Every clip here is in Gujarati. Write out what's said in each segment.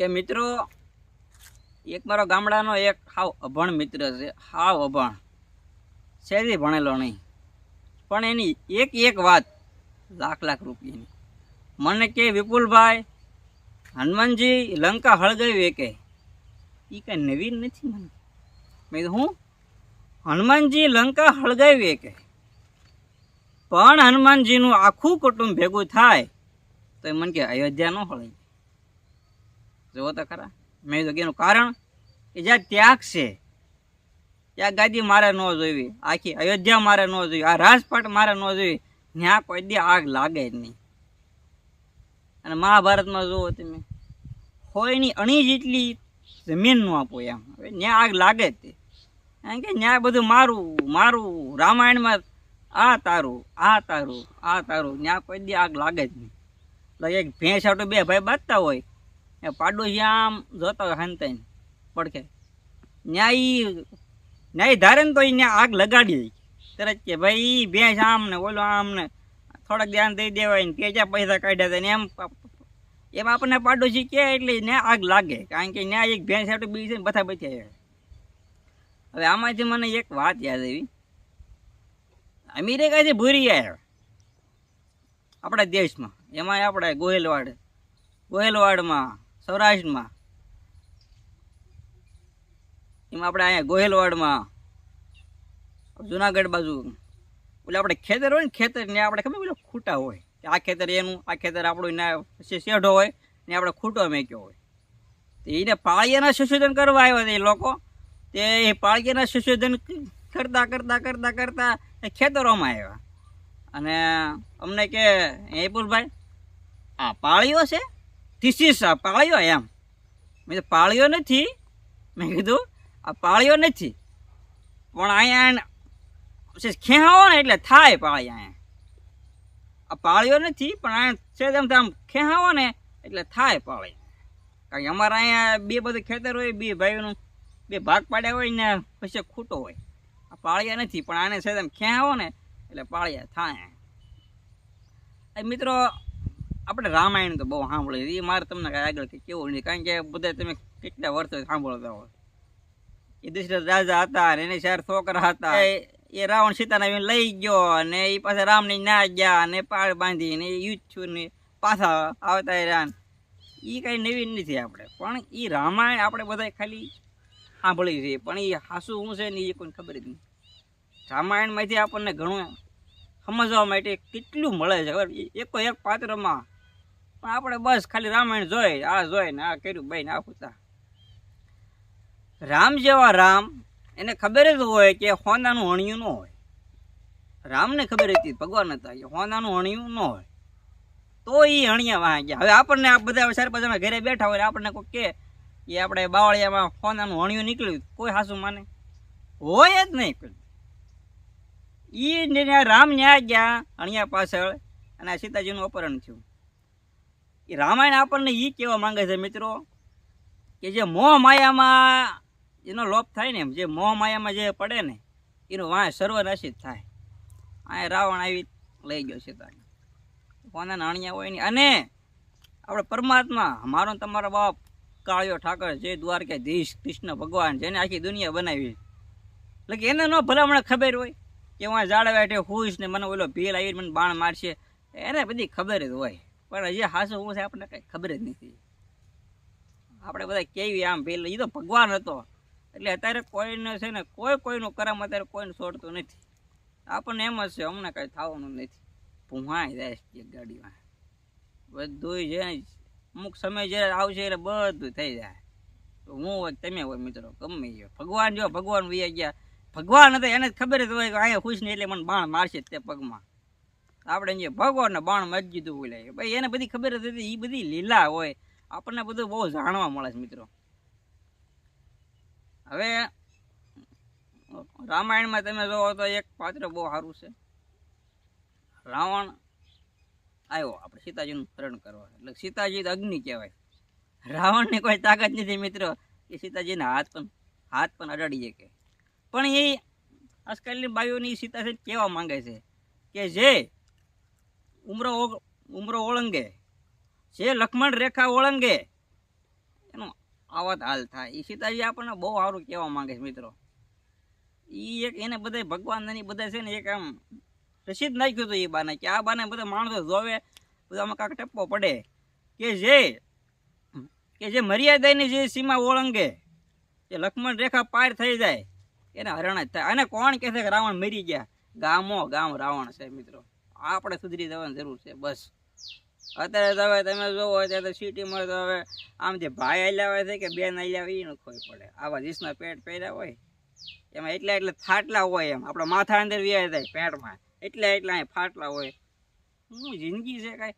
કે મિત્રો, એક મારો ગામડાનો એક હાવ અભણ મિત્ર છે. હાવ અભણ. શેરી ભણેલો નહીં. પણ એની એક એક વાત લાખ લાખ રૂપિયાની. મને કે વિપુલભાઈ, હનુમાનજી લંકા હળગાવી કે એ કાંઈ નવીન નથી મને. મેં હું? હનુમાનજી લંકા હળગાવી કે પણ હનુમાનજીનું આખું કુટુંબ ભેગું થાય તો એ મને કે અયોધ્યા ન હળાય. જુઓ તો ખરા. મેં તો એનું કારણ કે જ્યાં ત્યાગ છે, ત્યાં ગાદી મારે ન જોઈવી આખી અયોધ્યા મારે ન જોઈ આ રાજપાટ મારે ન જોઈ ત્યાં કોઈ દી આગ લાગે જ નહીં. અને મહાભારતમાં જુઓ તમે હોયની અણી જેટલી જમીનનું આપો એમ. હવે ત્યાં આગ લાગે જ તે. કારણ કે ત્યાં બધું મારું મારું, રામાયણમાં આ તારું આ તારું આ તારું, ત્યાં કોઈ દી આગ લાગે જ નહીં. એક ભેંસ આટો બે ભાઈ બાંધતા હોય એ પાડોશી આમ જોતા હોય હંતાઈને પડખે. ન્યાય ન્યાય ધારે ને તો એ આગ લગાડી તરત કે ભાઈ ભેંસ આમ ને ઓલો આમ ને થોડાક ધ્યાન દઈ દેવાય ને કે જ્યાં પૈસા કાઢ્યા હતા ને એમ એમ આપણને પાડોશી કે એટલે ને આગ લાગે, કારણ કે ત્યાં એક ભેંસ આટો બીજી છે બધા બચ્યા હવે આમાંથી મને એક વાત યાદ આવી. અમેરિકાથી ભૂરી આવ્યા આપણા દેશમાં એમાં આપણે ગોહિલવાડ, ગોહિલવાડમાં સૌરાષ્ટ્રમાં. એમાં આપણે અહીંયા ગોહિલવાડમાં, જુનાગઢ બાજુ એટલે આપણે ખેતર હોય ને, ખેતર ને આપણે ખબર પેલો ખૂટા હોય. આ ખેતર એનું, આ ખેતર આપણું, ના શેઢો હોય, ને આપણે ખૂટો મેક્યો હોય. તો એને પાળિયાના સંશોધન કરવા આવ્યા હતા એ લોકો. તે એ પાળિયાના સંશોધન કરતા કરતા કરતા કરતા એ ખેતરોમાં આવ્યા. અને અમને કે એ પુલભાઈ આ પાળીઓ છે? ઇઝ આ પાળીઓ એમ મેં પાળીઓ નથી મેં કીધું આ પાળ્યો નથી પણ અહીંયા ખેહાવો ને એટલે થાય પાળી અહીંયા આ પાળ્યો નથી પણ અહીંયા છે તેમ આમ ખેહાવો ને એટલે થાય પાળી કારણ કે અમારા અહીંયા બે બધું ખેતર હોય બે ભાઈઓનું બે ભાગ પાડ્યા હોય ને પછી ખૂટો હોય આ પાળિયા નથી પણ આને છે તેમ ખેહાવો ને એટલે પાળિયા થાય મિત્રો આપણે રામાયણ તો બહુ સાંભળ્યું એ મારે તમને કાંઈ આગળ કંઈ કેવું નહીં કારણ કે બધા તમે કેટલા વર્ષો સાંભળતા હોય. એ દશરથ રાજા હતા અને એને ચાર છોકરા હતા. એ- રાવણ સીતાને લઈ ગયો અને એ પાસે રામને ના ગયા અને પાળ બાંધી ને યુદ્ધ છું ને પાછા આવતા રહ્યા. એ કાંઈ નવીન નથી આપણે. પણ એ રામાયણ આપણે બધા ખાલી સાંભળી છે. પણ એ હાસુ શું છે ને એ કોઈને ખબર જ નહીં રામાયણમાંથી આપણને ઘણું સમજવા માટે કેટલું મળે છે, ખબર? એકો એક પાત્રમાં. પણ આપણે બસ ખાલી રામાયણ જોઈ, આ જોઈ ને આ કર્યું ભાઈ ને આ રામ જેવા રામ, એને ખબર જ હોય કે હોનાનું હણિયું ન હોય. રામને ખબર હતી, ભગવાન હતા કે હોનાનું હણિયું ન હોય. તો એ હણિયા વાહ ગયા હવે આપણને આ બધા ચાર પાંચ ઘરે બેઠા હોય, આપણને કોઈ કે એ આપણે બાવળિયામાં હોનાનું હણિયું નીકળ્યું. કોઈ હાસુ માને? હોય જ નહીં કોઈ ત્યાં રામ ન્યા ગયા, અણિયા પાછળ, અને આ સીતાજીનું અપહરણ થયું. એ રામાયણ આપણને એ કહેવા માંગે છે, મિત્રો, કે જે મોહ માયામાં એનો લોપ થાય ને, જે મોહ માયામાં જે પડે ને, એનો વાંય સર્વનાશિત થાય. આ રાવણ આવી લઈ ગયો સીતાને કોના અણિયા હોય ને, અને આપણે પરમાત્મા, મારો તમારો બાપ કાળિયો ઠાકર જે દ્વારકાધીશ, કૃષ્ણ ભગવાન, જેને આખી દુનિયા બનાવી. એટલે કે એને ન ભલામણ ખબર હોય. કે હું ઝાડ બેઠે હોઈશ ને મને ઓલો ભેલ આવી મને બાણ મારશે. એને બધી ખબર જ હોય. પણ હજી હાસુ હું છે આપણને કંઈ ખબર જ નથી. આપણે બધા કેવી આમ ભેલ. એ તો ભગવાન હતો. એટલે અત્યારે કોઈને છે ને, કોઈ કોઈનું કરમ અત્યારે કોઈને છોડતું નથી. આપણને એમ જ છે, અમને કાંઈ થવાનું નથી. ભૂહાઈ જાય છે ગાડીમાં. બધું છે અમુક સમય જ્યારે આવશે એટલે બધું થઈ જાય. તો હું હોય તમે હોય મિત્રો, ગમે ભગવાન જો ભગવાન વૈયા ગયા ભગવાન હતા, એને ખબર જ હોય કે અહીંયા ખુશ નહીં, એટલે મને બાણ મારશે તે પગમાં. આપણે જે ભગવાનને બાણ મારી દીધું બોલે. ભાઈ, એને બધી ખબર જ હતી એ બધી લીલા હોય. આપણને બધું બહુ જાણવા મળે છે, મિત્રો. હવે, રામાયણમાં તમે જોવો તો એક પાત્ર બહુ સારું છે. રાવણ આવ્યો, આપણે સીતાજીનું હરણ કરવા. એટલે સીતાજી અગ્નિ કહેવાય. રાવણને કોઈ તાકાત નથી, મિત્રો. કે સીતાજીના હાથ પણ હાથ પણ અડાડી શકે. પણ એ આજકાલની બાઈઓની સીતા છે કહેવા માંગે છે કે જે ઉમરો ઉમરો ઓળંગે, જે લક્ષ્મણ રેખા ઓળંગે, એનો આવા હાલ થાય. એ સીતાજી આપણને બહુ સારું કહેવા માંગે છે મિત્રો. એ એક એને બધા ભગવાન એની બધા છે ને એક આમ રસીદ નાખ્યું હતું એ બાને કે આ બાને બધા માણસો જોવે બધામાં કાંક ટપ્પો પડે. કે જે કે જે મર્યાદાની જે સીમા ઓળંગે, જે લક્ષ્મણ રેખા પાર થઈ જાય એને હરણ જ થાય. અને કોણ કહે છે કે રાવણ મરી ગયા? ગામો ગામ રાવણ છે મિત્રો. આપણે સુધરી જવાની જરૂર છે, બસ. અત્યારે તો હવે તમે જોવો અત્યારે તો સિટીમાં તો હવે આમ જે ભાઈ આલ્યા હોય છે કે બેન આલ્યા હોય એનું ખોઈ પડે. આવા જીસના પેટ પહેર્યા હોય, એમાં એટલા એટલે ફાટલા હોય એમ. આપણા માથા અંદર વ્યાય જાય પેટમાં. એટલા એટલા અહીં ફાટલા હોય. શું જિંદગી છે કાંઈ?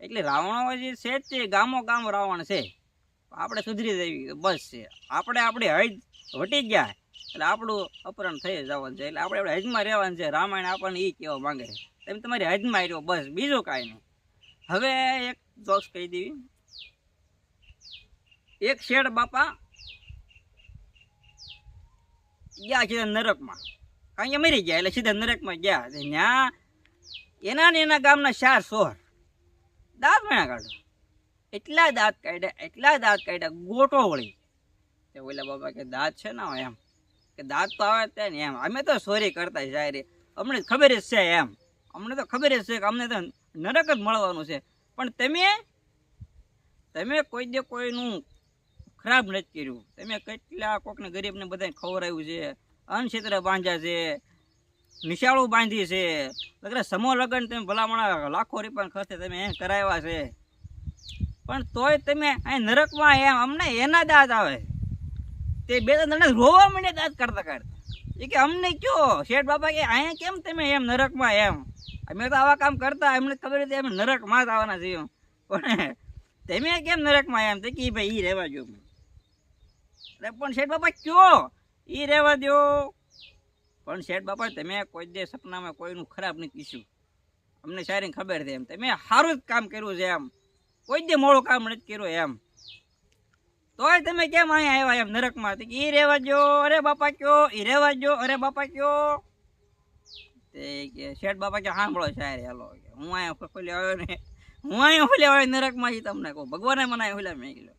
એટલે રાવણો જે છે જ તે ગામો ગામ રાવણ છે. આપણે સુધરી જવી બસ છે. આપણે આપણી હૈ વટી ગયા. એટલે આપણું અપહરણ થઈ જવાનું છે. એટલે આપણે આપણે હજમાં રહેવાનું છે. રામાયણ આપણને એ કહેવા માંગે છે. એમ તમારી હજમાં રહ્યો, બસ. બીજું કાંઈ નહીં. હવે એક જોક્સ કહી દેવી. એક શેડ બાપા ગયા સીધા નરકમાં. કારણ કે મરી ગયા, એટલે સીધા નરકમાં ગયા ત્યાં એના ને એના ગામના ચાર સોર દાંત મેળા કાઢો એટલા દાંત કાઢ્યા, એટલા દાંત કાઢ્યા, ગોટો વળી. તે ઓલા બાબા કે, દાંત છે ને એમ. કે દાંત તો આવે ત્યાં ને એમ. અમે તો સોરી કરતા શાયરી. અમને ખબર જ છે એમ. અમને તો ખબર જ છે કે અમને તો નરક જ મળવાનું છે. પણ તમે તમે કોઈ દે કોઈનું ખરાબ નથી કર્યું. તમે કેટલા કોકને ગરીબને બધાને ખવડાવ્યું છે અનક્ષેત્ર બાંધ્યા છે, નિશાળું બાંધી છે. લગરે સમૂહ લગ્ન તમે ભલામણા લાખો રૂપિયા ખર્ચે તમે એમ કરાવ્યા છે. પણ તોય તમે અહીં નરકમાં એમ. અમને એના દાંત આવે. તે બે ત્રણ જણા રોવા માંડે દાંત કરતા કરતા એ કે અમને કયો? શેઠ બાપા કે અહીંયા કેમ તમે એમ નરકમાં એમ? અમે તો આવા કામ કરતા એમને ખબર હતી અમે નરકમાં જ આવવાના છીએ પણ તમે કેમ નરકમાં એમ? તો કે ભાઈ એ રહેવા જો પણ શેઠ બાપા કયો? એ રહેવા દો પણ શેઠ બાપા, તમે કોઈ દે સપનામાં કોઈનું ખરાબ નથી કીશું અમને સારી ખબર છે એમ. તમે સારું જ કામ કર્યું છે એમ. કોઈ દે મોડું કામ નથી કર્યું એમ. તોય તમે કેમ અહીંયા આવ્યા એમ નરકમાં ઈ રહેવા જો અરે બાપા કયો? ઈ રહેવા જો અરે બાપા કયો? તે કે શેઠ બાપા કે સાંભળો સાહેબ હાલો. હું અહીંયા ખોલી આવ્યો ને. હું અહીંયા ખોલી આવ્યો નરકમાં તમને કહું. ભગવાને મને અહીંયા મેં કીધું.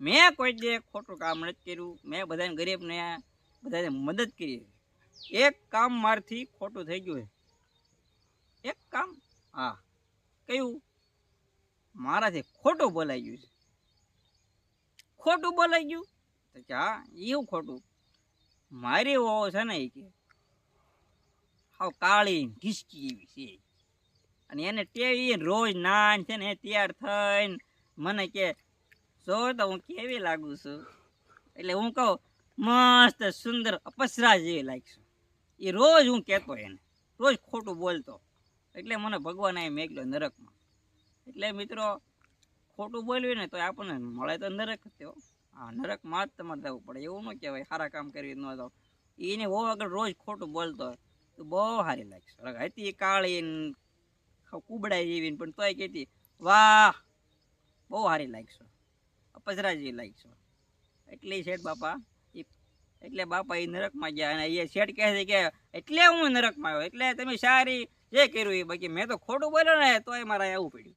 મેં કોઈ જે ખોટું કામ નથી કર્યું. મેં બધાને ગરીબને બધાને મદદ કરી. એક કામ મારથી ખોટું થઈ ગયું એક કામ? હા. કયું? મારાથી ખોટું બોલાઈ ગયું છે. ખોટું બોલાઈ ગયું? તો કે હા એવું ખોટું. મારી ઓ છે ને એ કે, હાવ કાળી ઢીસકી એવી છે. અને એને ટેવી રોજ નાન છે ને તૈયાર થઈને મને કે, જો તો હું કેવી લાગુ છું? એટલે હું કહું, મસ્ત સુંદર અપસરા જેવી લાગશું. એ રોજ હું કહેતો એને, રોજ ખોટું બોલતો. એટલે મને ભગવાન એ મેકલ્યો નરકમાં. એટલે મિત્રો ખોટું બોલવી ને તો આપણને મળે તો નરક થયો આ નરકમાં જ તમારે જવું પડે, એવું ન કહેવાય, સારા કામ કરવી ન તો. એને બહુ આગળ રોજ ખોટું બોલતો હોય, તો બહુ સારી લાગશે હતી કાળી કુબડાઈ જેવી પણ તોય કહેતી વાહ, બહુ સારી લાગશો અપસરા જેવી લાગશો એટલે શેઠ બાપા એટલે બાપા એ નરકમાં ગયા અને એ શેઠ કહે છે કે, એટલે હું નરકમાં આવ્યો, એટલે તમે સારી જે કર્યું એ બાકી મેં તો ખોટું બોલ્યો ને, તોય મારે આવવું પડ્યું.